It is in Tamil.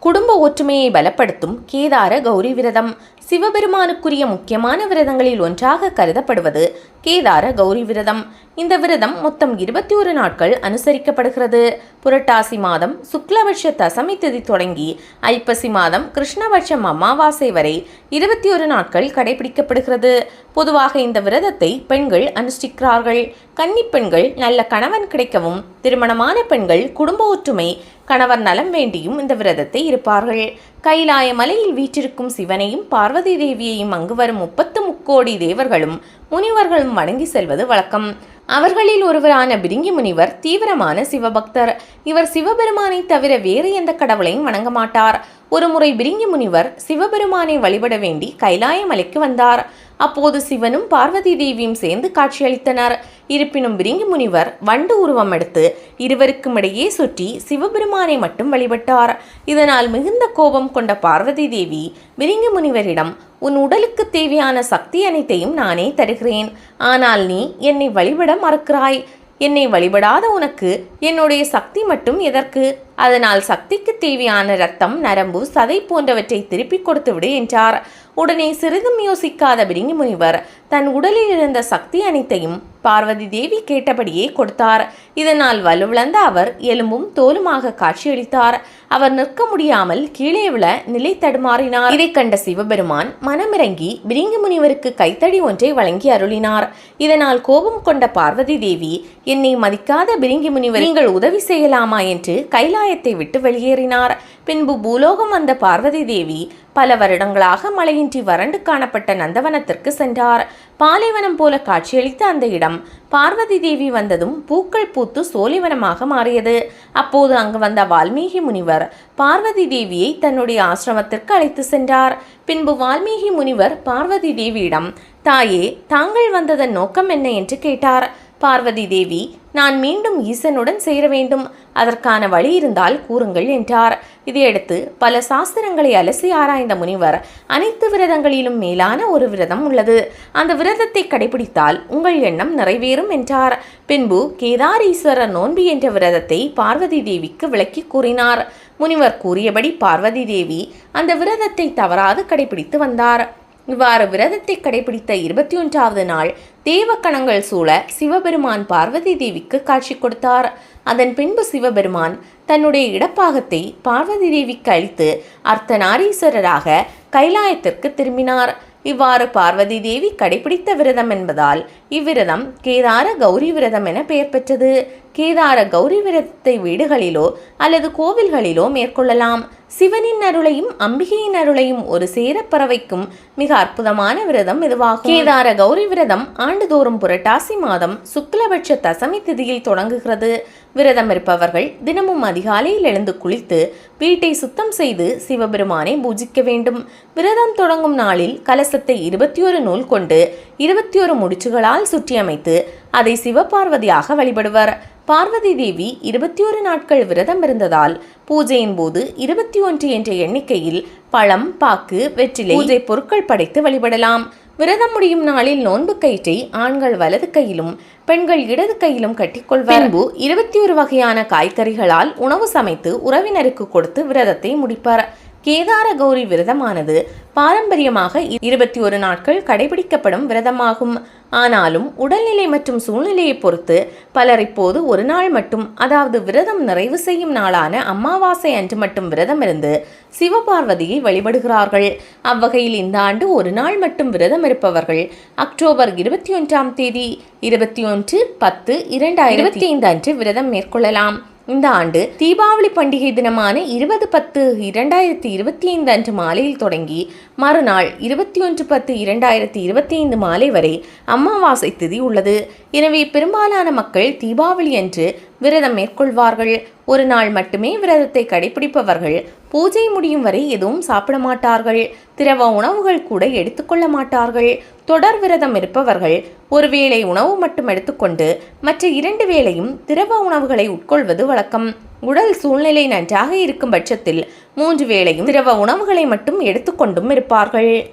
குடும்ப ஒற்றுமையை பலப்படுத்தும் கேதார கௌரி விரதம். சிவபெருமானுக்குரிய முக்கியமான விரதங்களில் ஒன்றாக கருதப்படுவது கேதார கௌரி விரதம். இந்த விரதம் மொத்தம் இருபத்தி ஒரு நாட்கள் அனுசரிக்கப்படுகிறது. புரட்டாசி மாதம் சுக்லபட்ச தசமி திதி தொடங்கி ஐப்பசி மாதம் கிருஷ்ணபட்சம் அமாவாசை வரை இருபத்தி ஒரு நாட்கள் கடைபிடிக்கப்படுகிறது. பொதுவாக இந்த விரதத்தை பெண்கள் அனுஷ்டிக்கிறார்கள். கன்னி பெண்கள் நல்ல கணவன் கிடைக்கவும் திருமணமான பெண்கள் குடும்ப ஒற்றுமை கணவர் நலம் வேண்டியும் இந்த விரதத்தை இருப்பார்கள். கைலாய மலையில் வீற்றிருக்கும் சிவனையும் பார்வதி தேவியையும் அங்கு வரும் முப்பத்து முக்கோடி தேவர்களும் முனிவர்களும் வணங்கி செல்வது வழக்கம். அவர்களில் ஒருவரான பிரிங்கி முனிவர் தீவிரமான சிவபக்தர். இவர் சிவபெருமானை தவிர வேறு எந்த கடவுளையும் வணங்க மாட்டார். ஒருமுறை பிரிங்கி முனிவர் சிவபெருமானை வழிபட வேண்டி கைலாய மலைக்கு வந்தார். அப்போது சிவனும் பார்வதி தேவியும் சேர்ந்து காட்சியளித்தனர். இருப்பினும் பிரிங்கி முனிவர் வண்டு உருவம் எடுத்து இருவருக்கும் இடையே சுற்றி சிவபெருமானை மட்டும் வழிபட்டார். இதனால் மிகுந்த கோபம் கொண்ட பார்வதி தேவி பிரிங்கி முனிவரிடம் உன் உடலுக்கு தேவையான சக்தி அனைத்தையும் நானே தருகிறேன். ஆனால் நீ என்னை வழிபட மறுக்கிறாய். என்னை வழிபடாத உனக்கு என்னுடைய சக்தி மட்டும் எதற்கு? அதனால் சக்திக்கு தேவையான ரத்தம் நரம்பு சதை போன்றவற்றை திருப்பிக் கொடுத்துவிடு என்றார். உடனே சிறிதும் யோசிக்காத பிரிங்கி முனிவர் தன் உடலில் இருந்த சக்தி அனைத்தையும் பார்வதி தேவி கேட்டபடியே கொடுத்தார். இதனால் வலுவிழந்த அவர் எலும்பும் தோலுமாக காட்சியளித்தார். அவர் நிற்க முடியாமல் கீழே விழ நிலை தடுமாறினார். இதை கண்ட சிவபெருமான் மனமிறங்கி பிரிங்கி முனிவருக்கு கைத்தடி ஒன்றை வழங்கி அருளினார். இதனால் கோபம் கொண்ட பார்வதி தேவி என்னை மதிக்காத பிரிங்கி முனிவர் நீங்கள் உதவி செய்யலாமா? என்று கைலாயத்தை விட்டு வெளியேறினார். பின்பு பூலோகம் வந்த பார்வதி தேவி பல வருடங்களாக மழையின்றி வறண்டு காணப்பட்ட நந்தவனத்திற்கு சென்றார். பாலைவனம் போல காட்சியளித்த அந்த இடம் பார்வதி தேவி வந்ததும் பூக்கள் பூத்து சோலைவனமாக மாறியது. அப்போது அங்கு வந்த வால்மீகி முனிவர் பார்வதி தேவியை தன்னுடைய ஆசிரமத்திற்கு அழைத்து சென்றார். பின்பு வால்மீகி முனிவர் பார்வதி தேவியிடம் தாயே தாங்கள் வந்ததன் நோக்கம் என்ன? என்று கேட்டார். பார்வதி தேவி நான் மீண்டும் ஈசனுடன் சேர வேண்டும். அதற்கான வழி இருந்தால் கூறுங்கள் என்றார். இதையடுத்து பல சாஸ்திரங்களை அலசி ஆராய்ந்த முனிவர் அனைத்து விரதங்களிலும் மேலான ஒரு விரதம் உள்ளது. அந்த விரதத்தை கடைபிடித்தால் உங்கள் எண்ணம் நிறைவேறும் என்றார். பின்பு கேதாரீஸ்வரர் நோன்பி என்ற விரதத்தை பார்வதி தேவிக்கு விளக்கி கூறினார். முனிவர் கூறியபடி பார்வதி தேவி அந்த விரதத்தை தவறாது கடைபிடித்து வந்தார். இவ்வாறு விரதத்தை கடைபிடித்த இருபத்தி ஒன்றாவது நாள் தேவக்கணங்கள் சூழ சிவபெருமான் பார்வதி தேவிக்கு காட்சி கொடுத்தார். அதன் பின்பு சிவபெருமான் தன்னுடைய இடப்பாகத்தை பார்வதி தேவிக்கு அளித்து அர்த்தநாரீஸ்வரராக கைலாயத்திற்கு திரும்பினார். இவ்வாறு பார்வதி தேவி கடைபிடித்த விரதம் என்பதால் இவ்விரதம் கேதார கௌரி விரதம் என பெயர் பெற்றது. கேதார கௌரி விரதத்தை வீடுகளிலோ அல்லது கோவில்களிலோ மேற்கொள்ளலாம். சிவனின் அருளையும் அம்பிகையின் அருளையும் ஒரு சேர பறவைக்கும் மிக அற்புதமான விரதம் இதுவாகும். கேதார கௌரி விரதம் ஆண்டுதோறும் புரட்டாசி மாதம் சுக்லபட்ச தசமி திதியில் தொடங்குகிறது. விரதம் இருப்பவர்கள் தினமும் அதிகாலையில் எழுந்து குளித்து வீட்டை சுத்தம் செய்து சிவபெருமானை பூஜிக்க வேண்டும். விரதம் தொடங்கும் நாளில் கலசத்தை இருபத்தி ஒரு நூல் கொண்டு இருபத்தி ஒரு முடிச்சுகளால் சுற்றியமைத்து அதை சிவபார்வதியாக வழிபடுவர். பார்வதி தேவி இருபத்தி ஒரு நாட்கள் விரதம் இருந்ததால் பூஜையின் போது இருபத்தி ஒன்று என்ற எண்ணிக்கையில் பழம் பாக்கு வெற்றிலை பூஜை பொருட்கள் படைத்து வழிபடலாம். விரதம் முடியும் நாளில் நோன்பு கயிற்றை ஆண்கள் வலது கையிலும் பெண்கள் இடது கையிலும் கட்டிக்கொள்வர். பின்பு இருபத்தி ஒரு வகையான காய்கறிகளால் உணவு சமைத்து உறவினருக்கு கொடுத்து விரதத்தை முடிப்பார். கேதார கௌரி விரதமானது பாரம்பரியமாக இருபத்தி ஒரு நாட்கள் கடைபிடிக்கப்படும் விரதமாகும். ஆனாலும் உடல்நிலை மற்றும் சூழ்நிலையை பொறுத்து பலர் இப்போது ஒரு நாள் மட்டும் அதாவது விரதம் நிறைவு செய்யும் நாளான அமாவாசை அன்று மட்டும் விரதம் இருந்து சிவபார்வதியை வழிபடுகிறார்கள். அவ்வகையில் இந்த ஆண்டு ஒரு நாள் மட்டும் விரதம் இருப்பவர்கள் அக்டோபர் இருபத்தி ஒன்றாம் தேதி இருபத்தி ஒன்று பத்து இரண்டாயிரத்தி ஐந்து அன்று விரதம் மேற்கொள்ளலாம். இந்த ஆண்டு தீபாவளி பண்டிகை தினமான இருபது பத்து இரண்டாயிரத்தி இருபத்தி ஐந்து அன்று மாலையில் தொடங்கி மறுநாள் இருபத்தி ஒன்று பத்து இரண்டாயிரத்தி இருபத்தி ஐந்து மாலை வரை அமாவாசை திதி உள்ளது. எனவே பெரும்பாலான மக்கள் தீபாவளி அன்று விரதம் மேற்கொள்வார்கள். ஒரு நாள் மட்டுமே விரதத்தை கடைபிடிப்பவர்கள் பூஜை முடியும் வரை எதுவும் சாப்பிட மாட்டார்கள். திரவ உணவுகள் கூட எடுத்துக்கொள்ள மாட்டார்கள். தொடர் விரதம் இருப்பவர்கள் ஒருவேளை உணவு மட்டும் எடுத்துக்கொண்டு மற்ற இரண்டு வேளையும் திரவ உணவுகளை உட்கொள்வது வழக்கம். உடல் சூழ்நிலை நன்றாக இருக்கும் பட்சத்தில் மூன்று வேளையும் திரவ உணவுகளை மட்டும் எடுத்துக்கொண்டும் இருப்பார்கள்.